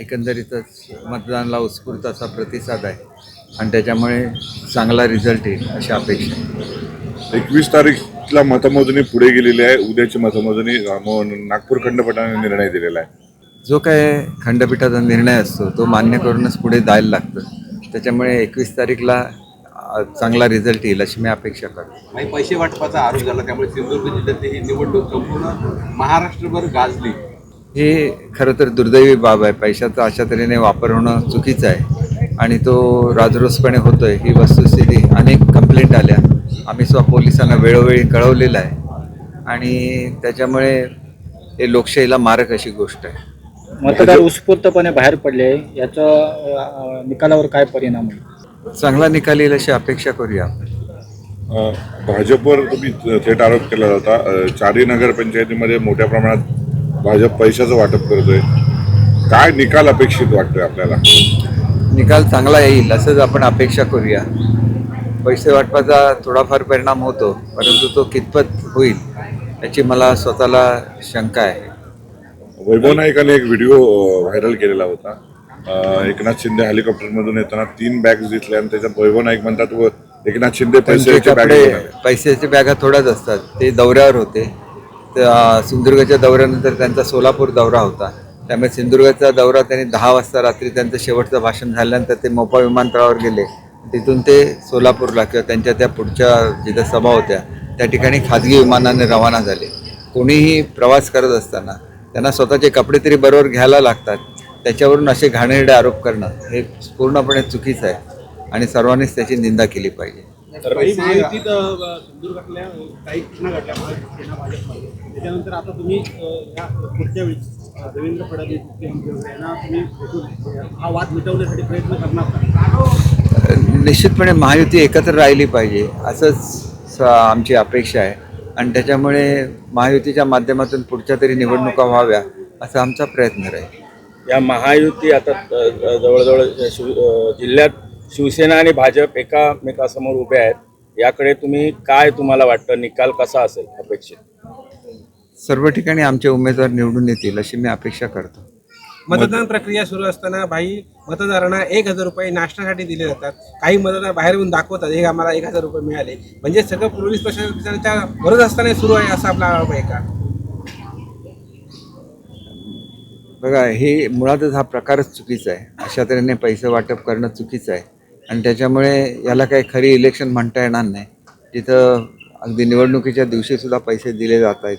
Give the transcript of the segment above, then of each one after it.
एकंदरीतच मतदानाला उत्स्फूर्त असा प्रतिसाद आहे. आणि त्याच्यामुळे चांगला रिझल्ट येईल अशी अपेक्षा आहे. एकवीस तारीखला मतमोजणी पुढे गेलेली आहे. उद्याची मतमोजणी नागपूर खंडपीठाने निर्णय दिलेला आहे. जो काय खंडपीठाचा निर्णय असतो तो मान्य करूनच पुढे जायला लागतं. त्याच्यामुळे एकवीस तारीखला चांगला रिझल्ट येईल अशी मी अपेक्षा करतो. पैसे वाटपाचा आरोप झाला त्यामुळे सिंधुदुर्ग जिल्ह्यातली ही निवडणूक संपूर्ण महाराष्ट्रभर गाजली. हे खरं तर दुर्दैवी बाब आहे. पैशाचा अशा तऱ्हेने वापर होणं चुकीचं आहे. आणि तो राजरोसपणे होतोय. ही वस्तुस्थिती अनेक कंप्लेंट आल्या. आम्ही स्वतः पोलिसांना वेळोवेळी कळवलेलं आहे. आणि त्याच्यामुळे हे लोकशाहीला मारक अशी गोष्ट आहे. मतदार उत्स्फूर्तपणे बाहेर पडले. याचा निकालावर काय परिणाम होईल? चांगला निकाल येईल अशी अपेक्षा करूया आपण. भाजपवर तुम्ही थेट आरोप केला होता अं, चारही नगरपंचायतीमध्ये मोठ्या प्रमाणात भाजप पैशाचं वाटप करतोय. काय निकाल अपेक्षित वाटतोय आपल्याला? निकाल चांगला येईल असंच आपण अपेक्षा करूया. पैसे वाटपाचा थोडाफार परिणाम होतो परंतु तो कितपत होईल याची मला स्वतःला शंका आहे. वैभव नाईकाने एक व्हिडिओ व्हायरल केलेला होता. एकनाथ शिंदे हेलिकॉप्टरमधून येताना तीन बॅग्स दिसल्या आणि त्याच्यात वैभव नाईक म्हणतात व एकनाथ शिंदे बॅग कपडे पैशाच्या बॅगा थोड्याच असतात ते दौऱ्यावर होते. सिंधुदुर्गाच्या दौऱ्यानंतर त्यांचा सोलापूर दौरा होता. त्यामुळे सिंधुदुर्गाचा दौरा त्यांनी दहा वाजता रात्री त्यांचं शेवटचं भाषण झाल्यानंतर ते मोपा विमानतळावर गेले. तिथून ते सोलापूरला किंवा त्यांच्या त्या पुढच्या जिथं सभा होत्या त्या ठिकाणी खाजगी विमानाने रवाना झाले. कोणीही प्रवास करत असताना त्यांना स्वतःचे कपडे तरी बरोबर घ्यायला लागतात. त्याच्यावरून असे घाणेरडे आरोप करणं हे पूर्णपणे चुकीचं आहे आणि सर्वांनीच त्याची निंदा केली पाहिजे. काही महायुतीत अ, सिंधुदुर्गातल्या अ, काही घटना घडल्यामुळे सेना भाजपमध्ये त्याच्यानंतर आता तुम्ही या पुढच्या वेळी देवेंद्र फडणवीस मुख्यमंत्री यांना तुम्ही हा वाद मिटवण्यासाठी प्रयत्न करणार का? निश्चितपणे महायुती एकत्र राहिली पाहिजे असंच आमची अपेक्षा आहे. आणि त्याच्यामुळे महायुतीच्या माध्यमातून पुढच्या तरी निवडणुका व्हाव्या असा आमचा प्रयत्न राहील. या महायुती आता जवळजवळ जिल्ह्यात शिवसेना आणि भाजप एकामेकासमोर उभे आहेत. याकडे तुम्ही काय तुम्हाला वाटतं? निकाल कसा असेल अपेक्षित? सर्व ठिकाणी आमचे उमेदवार निवडून येतील अशी मी अपेक्षा करतो. मतदान प्रक्रिया सुरू असताना भाई मतदारांना एक हजार रुपये नाश्त्यासाठी दिले जातात. काही मतदार बाहेर येऊन दाखवतात हे आम्हाला एक हजार रुपये मिळाले. म्हणजे सगळं पोलीस प्रशासनाच्या गरज असताना सुरू आहे असा आपला आरोप आहे का? बघा हे मुळातच हा प्रकारच चुकीचा आहे. अशा तऱ्हेने पैसे वाटप करणं चुकीचं आहे. आणि त्याच्यामुळे याला काही खरी इलेक्शन म्हणता येणार नाही. तिथं अगदी निवडणुकीच्या दिवशीसुद्धा पैसे दिले जात आहेत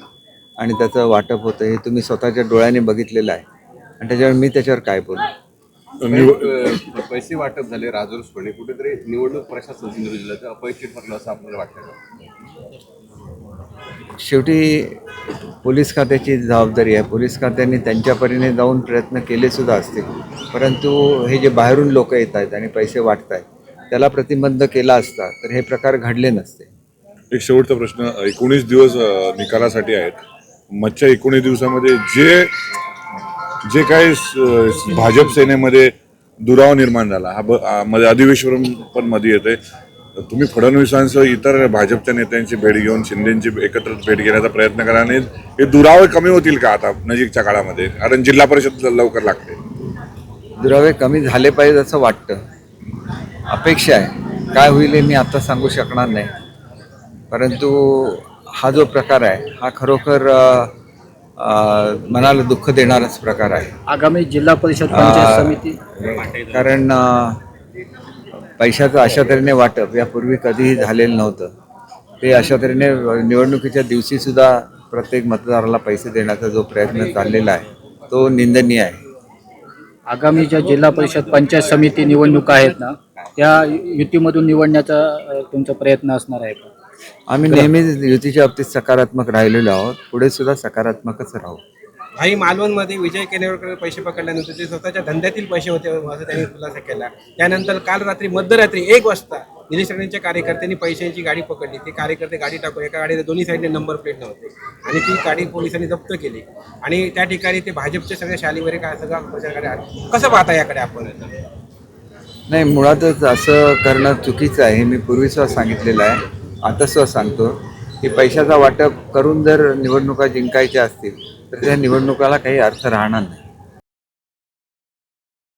आणि त्याचं वाटप होतं हे तुम्ही स्वतःच्या डोळ्याने बघितलेलं आहे. आणि त्याच्यावर मी त्याच्यावर काय बोलू? पैसे वाटप झाले राजरोसपणे कुठेतरी निवडणूक प्रशासन सिंधुदुर्ग जिल्ह्याचं अपयशी ठरलं असं आपल्याला वाटतं. शेवटी पोलीस खात्याची जबाबदारी आहे. पोलीस खात्याने त्यांच्या परीने जाऊन प्रयत्न केले सुद्धा असतील. परंतु हे जे बाहेरून लोक येत आहेत आणि पैसे वाटत आहेत त्याला प्रतिबंध केला असता तर हे प्रकार घडले नसते. एक शेवटचा प्रश्न एकोणीस दिवस निकालासाठी आहेत. मच्छा एकोणीस दिवसामध्ये जे जे काही भाजप सेनेमध्ये दुराव निर्माण झाला हा मध्ये अधिवेशन पण मध्ये येते तुम्ही फडणवीसांसह इतर भाजपच्या नेत्यांची भेट घेऊन शिंदेची एकत्र भेट घेण्याचा प्रयत्न करा आणि हे दुरावे कमी होतील का आता नजीकच्या काळामध्ये? कारण जिल्हा परिषद लवकर लागते. दुरावे कमी झाले पाहिजेत असं वाटतं. अपेक्षा आहे. काय होईल हे मी आता सांगू शकणार नाही. परंतु हा जो प्रकार आहे हा खरोखर मनाला दुःख देणाराच प्रकार आहे. आगामी जिल्हा परिषद समिती कारण पैशाचं अशा तऱ्हेने वाटप यापूर्वी कधीही झालेलं नव्हतं. ते अशा तऱ्हेने निवडणुकीच्या दिवशीसुद्धा प्रत्येक मतदाराला पैसे देण्याचा जो प्रयत्न चाललेला आहे तो निंदनीय आहे. आगामी ज्या जिल्हा परिषद पंचायत समिती निवडणुका आहेत ना त्या युतीमधून निवडण्याचा अ, तुमचा प्रयत्न असणार आहे का? आम्ही नेहमीच युतीच्या बाबतीत सकारात्मक राहिलेलो आहोत पुढे सुद्धा सकारात्मकच राहू. भाई मालवणमध्ये विजय केनेवरकडे पैसे पकडल्यानंतर ते स्वतःच्या धंद्यातील पैसे होते असं त्यांनी खुलासा केला. त्यानंतर काल रात्री मध्यरात्री एक वाजता निलेश राणेंच्या कार्यकर्त्यांनी पैशांची गाडी पकडली. ते कार्यकर्ते गाडी टाकून एका गाडीला दोन्ही साईडने नंबर प्लेट नव्हते. आणि ती गाडी पोलिसांनी जप्त केली. आणि त्या ठिकाणी ते भाजपच्या सगळ्या शालीवरे काय सगळा प्रचारकडे कसं पाहता याकडे आपण नाही मुळातच असं करणं चुकीचं आहे. मी पूर्वीसुद्धा सांगितलेलं आहे. आता सुद्धा सांगतो. की पैशाचा वाटप करून जर निवडणुका जिंकायच्या असतील तर त्या निवडणुकाला काही अर्थ राहणार नाही.